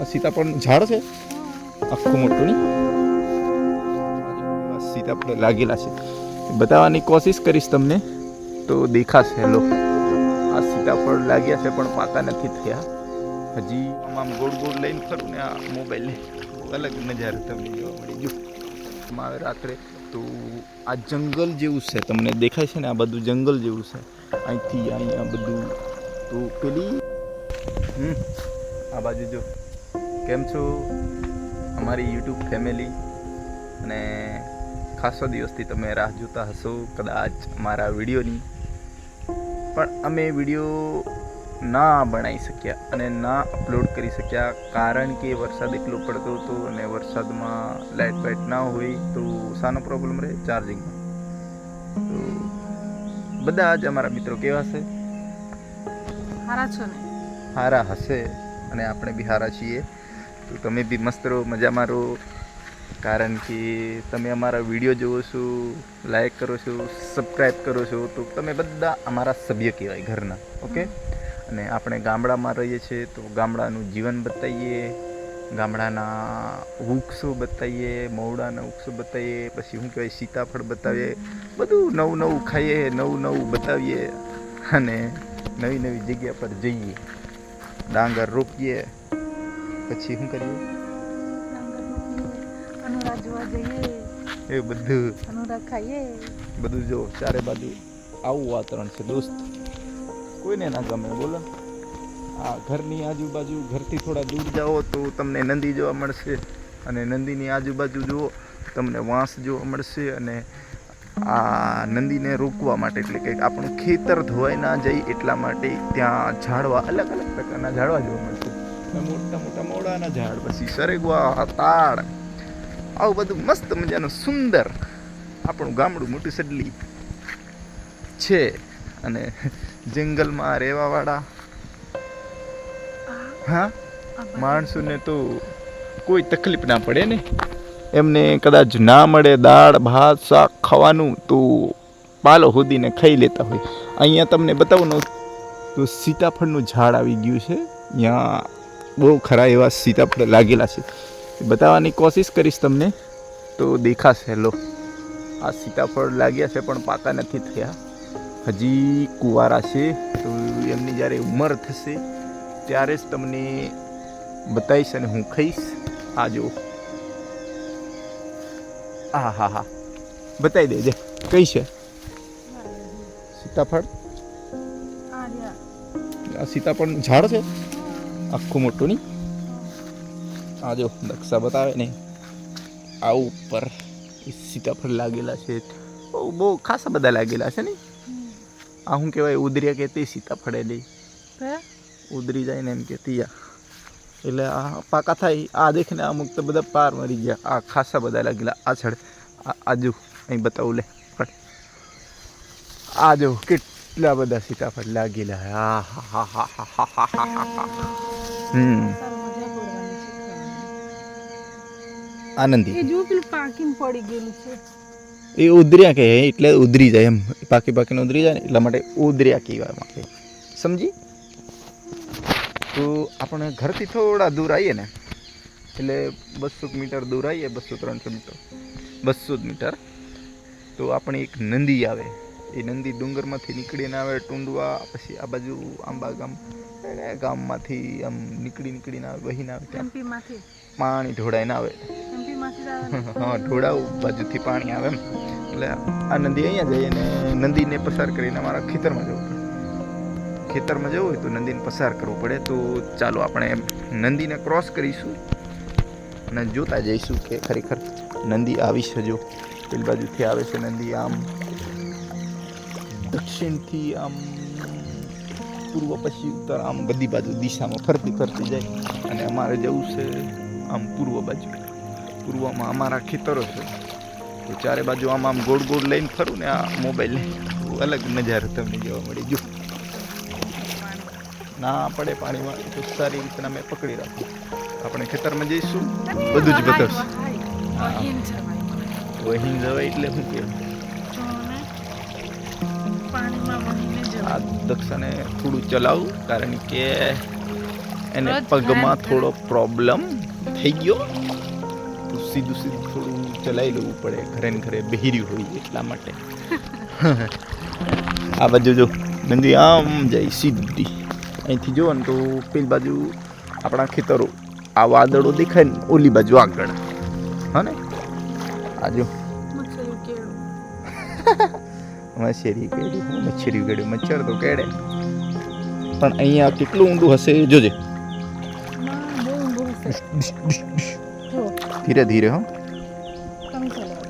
આ સીતાફળ ઝાડ છે. આખું મોટું નહીં સીતાફળ લાગેલા છે. બતાવવાની કોશિશ કરીશ તમને. તો દેખાશે લો આ સીતાફળ લાગ્યા છે પણ પાકા નથી થયા. હજી આમ ગોળ ગોળ લઈને ખરું ને આ મોબાઈલ. અલગ નજારો તમને જોવા મળી જો આવે રાત્રે તો આ જંગલ જેવું છે, તમને દેખાય છે ને? આ બધું જંગલ જેવું છે. અહીંથી અહીંયા બધું. તો પેલી હમ, આ બાજુ જો. કેમ છો? અમારી યુટ્યુબ ફેમિલી અને ખાસો દિવસથી તમે રાહ જોતા હશો કદાચ મારા વિડીયોની. પણ અમે વીડિયો ના બનાવી શક્યા અને ના અપલોડ કરી શક્યા કારણ કે વરસાદ એટલો પડતો હતો અને વરસાદમાં લાઇટ બાઇટ ના હોય તો શાનો પ્રોબ્લેમ રહે ચાર્જિંગમાં તો બધા જ અમારા મિત્રો કેવા છે હારા છો ને? હારા હશે અને આપણે બી હારા છીએ. તો તમે બી મસ્ત રહો, મજામાં રહો. કારણ કે તમે અમારા વીડિયો જુઓ છો લાઈક કરો છો સબસ્ક્રાઈબ કરો છો, તો તમે બધા અમારા સભ્ય કહેવાય ઘરના ઓકે અને આપણે ગામડામાં રહીએ છીએ, તો ગામડાનું જીવન બતાવીએ, ગામડાના વૃક્ષો બતાવીએ મવડાના વૃક્ષો બતાવીએ, પછી શું કહેવાય, સીતાફળ બતાવીએ, બધું નવું નવું ખાઈએ, નવું નવું બતાવીએ, અને નવી નવી જગ્યા પર જઈએ. ડાંગર રોપીએ પછી શું કરીએ? એ બધું. બધું જો ચારે બાજુ આવું વાતાવરણ છે દોસ્ત. કોઈને ના ગમે બોલો. આ ઘરની આજુબાજુ ઘરથી થોડા દૂર જાઓ તો તમને નંદી જોવા મળશે. અને નંદીની આજુબાજુ જુઓ તમને વાંસ જોવા મળશે. અને આ નંદીને રોકવા માટે એટલે કે આપણું ખેતર ધોવાઈ ના જાય એટલા માટે ત્યાં ઝાડવા અલગ અલગ પ્રકારના ઝાડવા જોવા મળશે. મોટા મોટા મોડાના ઝાડ પછી સરેગવા તાડ. આવું બધું મસ્ત મજાનું સુંદર આપણું ગામડું મોટું સડલી છે અને જંગલમાં રહેવાવાળા. હા? માણસોને તો કોઈ તકલીફ ના પડે ને? એમને કદાચ ના મળે દાળ, ભાત, શાક ખાવાનું તો પાલો હોદીને ખાઈ લેતા હોય. અહીંયા તમને બતાવું તો સીતાફળનું ઝાડ આવી ગયું છે. અહીંયા બહુ ખરા એવા સીતાફળ લાગેલા છે. બતાવવાની કોશિશ કરીશ તમને. તો દેખાશે લો આ સીતાફળ લાગ્યા છે પણ પાકા નથી થયા. હજી કુંવારા છે તો એમની જ્યારે ઉંમર થશે ત્યારે જ તમને બતાવીશ અને હું ખાઈશ આ જો હા હા હા. બતાવી દેજે કઈ છે? સીતાફળ આ સીતાફળનું ઝાડ છે? આખું મોટું નહીં આ જો નકશા બતાવે ને આ ઉપર એ સીતાફળ લાગેલા છે બહુ બહુ ખાસા બધા લાગેલા છે ને આ શું કહેવાય ઉદરિયા કહેતી સીતાફળ એલી ઉદરી જાય ને એમ કહેતી આ એટલે આ પાકા થાય આ દેખને અમુક તો બધા પાર મરી ગયા આ ખાસા બધા લાગેલા આ છડ આ આજુ અહીં બતાવું લે પકડ. આ જો કેટલા બધા સીતાફળ લાગેલા હા હા હા હા હા હા હા હા હા હમ આનંદી. એ જો પેલું પાકીને પડી ગયેલું છે. એ ઉદર્યા કહે એટલે ઉદરી જાય એમ. પાકી પાકીને ઉદરી જાય ને એટલા માટે ઉદર્યા કહેવાય માટે સમજી? તો આપણે ઘરથી થોડા દૂર આવીએ ને એટલે બસો મીટર દૂર આવીએ બસો ત્રણસો મીટર. બસો જ મીટર. તો આપણે એક નંદી આવે. એ નંદી ડુંગરમાંથી નીકળીને આવે ટુંડવા પછી આ બાજુ આંબા ગામ એ ગામમાંથી આમ નીકળી નીકળીને આવે વહીને આવે ત્યાં. પાણી ઢોળાઈને આવે? હા ઢોળાવ બાજુથી પાણી આવે એમ. એટલે આ નદી અહીંયા જઈએ ને નદીને પસાર કરીને અમારા ખેતરમાં જવું પડે. ખેતરમાં જવું હોય તો નદીને પસાર કરવું પડે. તો ચાલો આપણે નદીને ક્રોસ કરીશું અને જોતા જઈશું કે ખરેખર નદી આવી છે જો. પેલી બાજુથી આવે છે નદી આમ. દક્ષિણથી આમ પૂર્વ પશ્ચિમ ઉત્તર આમ બધી બાજુ દિશામાં ફરતી ફરતી જાય. અને અમારે જવું છે આમ પૂર્વ બાજુ. પૂર્વમાં અમારા ખેતરો છે. તો ચારે બાજુ આમ આમ ગોળ ગોળ લઈને ફરું ને આ મોબાઈલ અલગ નજારો તમને જોવા મળી. જો. ના પડે પાણીમાં તો સારી રીતના મેં પકડી રાખું. આપણે ખેતરમાં જઈશું. બધું જ બતાવશે. વહીન જવાય. એટલે શું કે જો ને, પાણીમાં વહીને આ દક્ષાને થોડું ચલાવું કારણ કે એને પગમાં થોડો પ્રોબ્લેમ થઈ ગયો. તો સીધું સીધું થોડું ચલાવી લેવું પડે ઘરે ને ઘરે બહેર્યું હોય એટલા માટે. આ બાજુ જો નંદી આમ જાય સીધી. અહીંથી જુઓ ને તો પેલી બાજુ આપણા ખેતરો આ વાદળો દેખાય ને ઓલી બાજુ આગળ. હા ને? આ જો. મચ્છર કેળું મચ્છરી કેડી હું મચ્છરી કેડી મચ્છર તો કેડે. પણ અહીંયા કેટલું ઊંડું હશે? એ જોજે. ના બહુ ઊંડું હશે જો. ધીરે ધીરે હો. તમે ચલાવો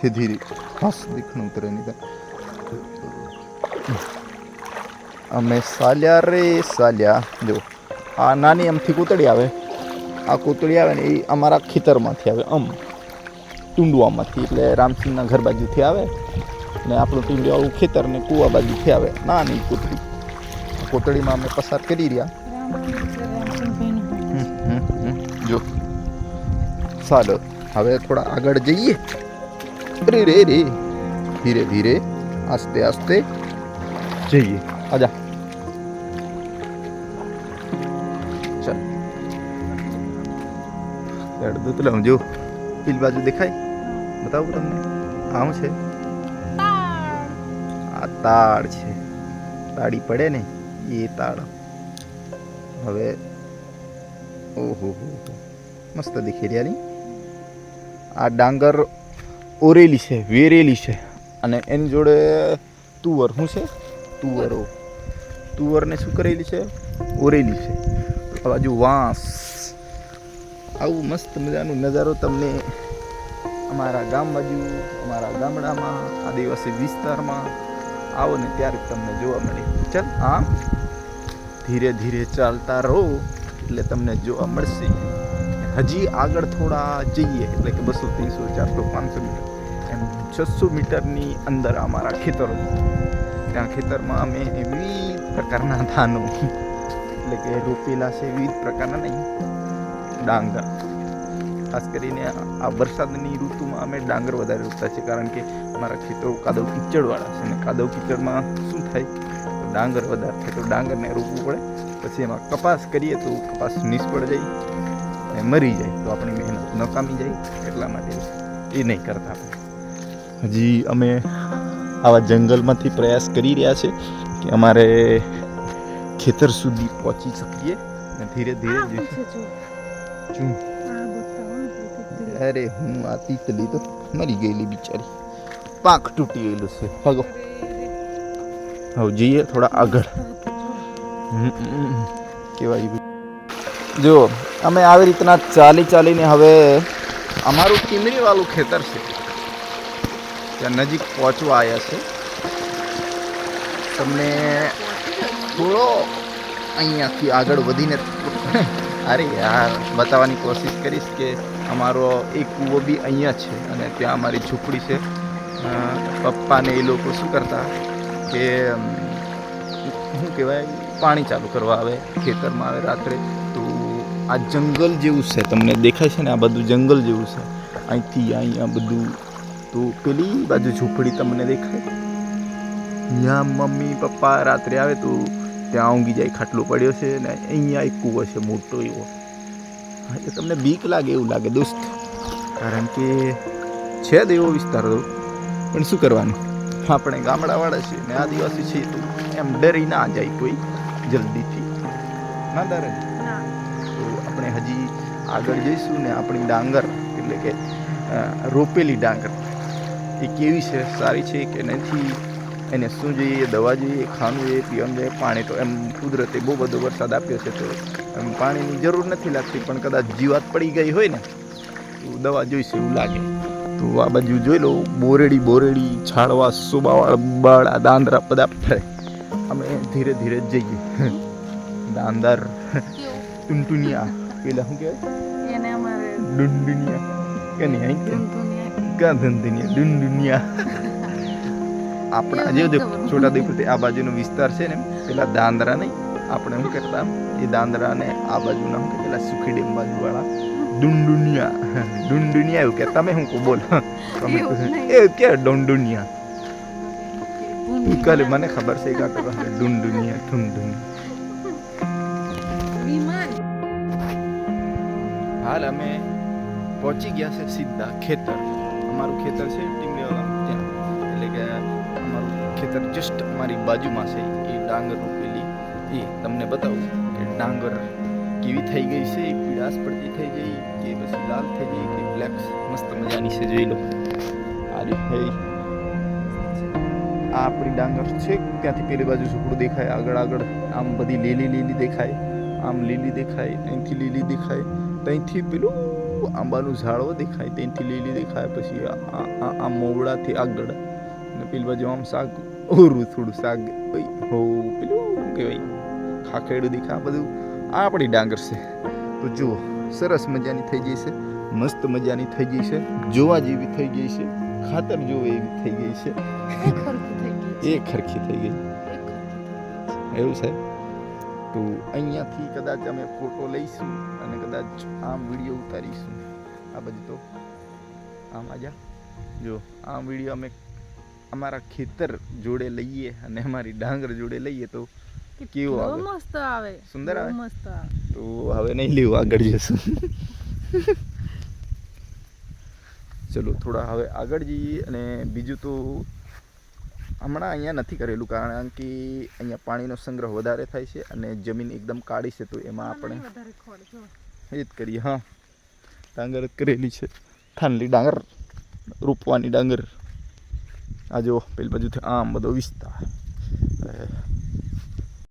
ધીરે ધીરે. હસ દીખણું ઉતરે નહીં તો. અમે સાલ્યા રે સાલ્યા. જો આ નાની આમથી કોતડી આવે? આ કોતડી આવે ને એ અમારા ખેતરમાંથી આવે આમ. ટુંડવામાંથી એટલે રામસિંહના ઘર બાજુથી આવે ને આપણું ટુંડવાળું ખેતર ને કૂવા બાજુથી આવે. નાની કોતડી આ કોતડીમાં અમે પસાર કરી રહ્યા. રામસિંહભાઈનું હમ, હમ, હમ. જો. ચાલો હવે થોડા આગળ જઈએ. રે રે રે. ધીરે ધીરે. આસ્તે આસ્તે. જઈએ. આજા. ચાલ. અડધું તો લાવું જો. પેલી બાજુ દેખાય? બતાવું તમને? આવું છે? આ તાળ છે. તાળી પડે ને એ તાળ હવે ઓહો હો. મસ્ત દેખી રહ્યા આ ડાંગર ઓરેલી છે વેરેલી છે. અને એની જોડે તુવર શું છે? તુવરો. તુવરને શું કરેલી છે? ઓરેલી છે. આ બાજુ વાંસ. આવું મસ્ત મજાનું નજારો તમને અમારા ગામ બાજુ, અમારા ગામડામાં, આદિવાસી વિસ્તારમાં. આવો ને ત્યારે તમને જોવા મળે. ચાલ આમ ધીરે ધીરે ચાલતા રહો, એટલે તમને જોવા મળશે. હજી આગળ થોડા જઈએ, એટલે કે બસો ત્રીસો ચારસો, પાંચસો મીટર. એમ છસો મીટરની અંદર અમારા ખેતરો. ત્યાં ખેતરમાં અમે વિવિધ પ્રકારના ધાનો, એટલે કે રોપેલા છે વિવિધ પ્રકારના નહીં, ડાંગર. ખાસ કરીને આ વરસાદની ઋતુમાં અમે ડાંગર વધારે રોપતા છે કારણ કે અમારા ખેતરો કાદવ કીચડવાળા છે ને કાદવ કીચડમાં શું થાય? ડાંગર વધારે થાય તો ડાંગરને રોપવું પડે. પછી એમાં કપાસ કરીએ તો કપાસ નિષ્ફળ જાય અને મરી જાય તો આપણી મહેનત નકામી જાય એટલા માટે એ નહીં કરતા આપણે. હજી અમે આવા જંગલમાંથી પ્રયાસ કરી રહ્યા છે કે અમારે ખેતર સુધી પહોંચી શકીએ અને ધીરે ધીરે જઈશું. અરે હું આ તીતલી તો મરી ગયેલી બિચારી. પાંખ તૂટી ગયેલું છે. ભગો. હવે જઈએ થોડા આગળ. કહેવાય જો અમે આવી રીતના ચાલી ચાલીને હવે અમારું કિમરીવાળું ખેતર છે. ત્યાં નજીક પહોંચવા આવ્યા છે. તમને થોડો અહીંયાથી આગળ વધીને અરે યાર, બતાવવાની કોશિશ કરીશ કે અમારો એક કૂવો બી અહીંયા છે અને ત્યાં અમારી ઝૂંપડી છે. પપ્પાને એ લોકો શું કરતા કે શું કહેવાય, પાણી ચાલુ કરવા આવે, ખેતરમાં આવે રાત્રે. તો આ જંગલ જેવું છે, તમને દેખાય છે ને, આ બધું જંગલ જેવું છે. અહીંથી અહીંયા બધું. તો પેલી બાજુ ઝૂંપડી તમને દેખાય. ત્યાં મમ્મી પપ્પા રાત્રે આવે તો ત્યાં ઊંઘી જાય, ખાટલો પડ્યો છે ને, અહીંયા એક કૂવો છે, મોટો એવો. એટલે તમને બીક લાગે એવું લાગે દોસ્ત. કારણ કે છે જ એવો વિસ્તાર તો. પણ શું કરવાનું? આપણે ગામડાવાળા છીએ ને આદિવાસી છીએ તો એમ ડરી ના જાય કોઈ જલ્દીથી. ના ડરે તો આપણે હજી આગળ જઈશું ને આપણી ડાંગર એટલે કે રોપેલી ડાંગર. એ કેવી છે? સારી છે કે નથી? એને શું જોઈએ દવા જોઈએ ખાવાનું જોઈએ પીવાનું જોઈએ પાણી તો એમ કુદરતે બહુ બધો વરસાદ આપ્યો છે તો એમ પાણીની જરૂર નથી લાગતી પણ કદાચ જીવાત પડી ગઈ હોય ને તો દવા જોઈશે એવું લાગે. તો આ બાજુ જોઈ લો બોરેડી બોરેડી છાળવા સુબાવાળ બાળ આ દાંદરા બધા અમે ધીરે ધીરે જઈએ. દાંદર ટુનટુનિયા પેલા શું કહેવાય? એને અમારે ડુંડુનિયા. કે નહીં અહીં કે? ધૂંધુનિયા? ડુંડુનિયા. આપણા જે છોટાઉદેપુરથી આ બાજુનો વિસ્તાર છે ને પેલા દાંદરા નહીં આપણે શું કરતા એ દાંદરા ને આ બાજુના શું પેલા સુખી ડેમ બાજુવાળા ડુંડુનિયા ડુંડુનિયા એવું કે તમે શું કહો બોલો તમે એ કે ડુંડુનિયા કાલે મને ખબર છે કાં તો ડુંડુનિયા ઠુંડુનિયા હાલ અમે પહોંચી ગયા છે સીધા ખેતર અમારું ખેતર છે ટીમડીવાલા ત્યાં એટલે કે ખેતર જસ્ટ મારી બાજુમાં છે. એ ડાંગર રોપેલી. એ તમને બતાવું કે ડાંગર કેવી થઈ ગઈ છે પીળાશ પડતી થઈ ગઈ કે પછી લાલ થઈ ગઈ કે બ્લેક મસ્ત મજાની છે, જોઈ લો. આ રહી હે. આ આપણી ડાંગર છે. ત્યાંથી પેલી બાજુ ઝૂંપડું દેખાય. આગળ આગળ આમ બધી લીલી લીલી દેખાય. આમ લીલી દેખાય. અહીંથી લીલી દેખાય. ત્યાંથી પેલું આંબાનું ઝાડવો દેખાય. ત્યાંથી લીલી દેખાય. પછી આ મોવડાથી આગળ અને પેલી બાજુ આમ શાક ઓરું થોડું શાક હો પેલું શું કહેવાય? ખાખેડું દેખા બધું. આ આપણી ડાંગર છે. તો જુઓ સરસ મજાની થઈ ગઈ છે. મસ્ત મજાની થઈ ગઈ છે. જોવા જેવી થઈ ગઈ છે. ખાતર જોવે એવી થઈ ગઈ છે. એ ખરખી થઈ ગઈ એવું છે? તો અહીંયાથી કદાચ અમે ફોટો લઈશું અને કદાચ આમ વીડિયો ઉતારીશું. આ બધું તો. આમ આજા. જો આમ વીડિયો અમે અમારા ખેતર જોડે લઈએ અને અમારી ડાંગર જોડે લઈએ તો કેવું આવે? મસ્ત આવે. સુંદર આવે? મસ્ત આવે. તો હવે નહીં લેવું આગળ જશું ચલો થોડા હવે આગળ જઈએ અને બીજું તો હમણાં અહીંયા નથી કરેલું કારણ કે અહીંયા પાણીનો સંગ્રહ વધારે થાય છે અને જમીન એકદમ કાળી છે તો એમાં આપણે એ જ. કરીએ હા. ડાંગર કરેલી છે. થાનલી ડાંગર રૂપવાની ડાંગર. આ જો પેલી બાજુથી આમ બધો વિસ્તાર.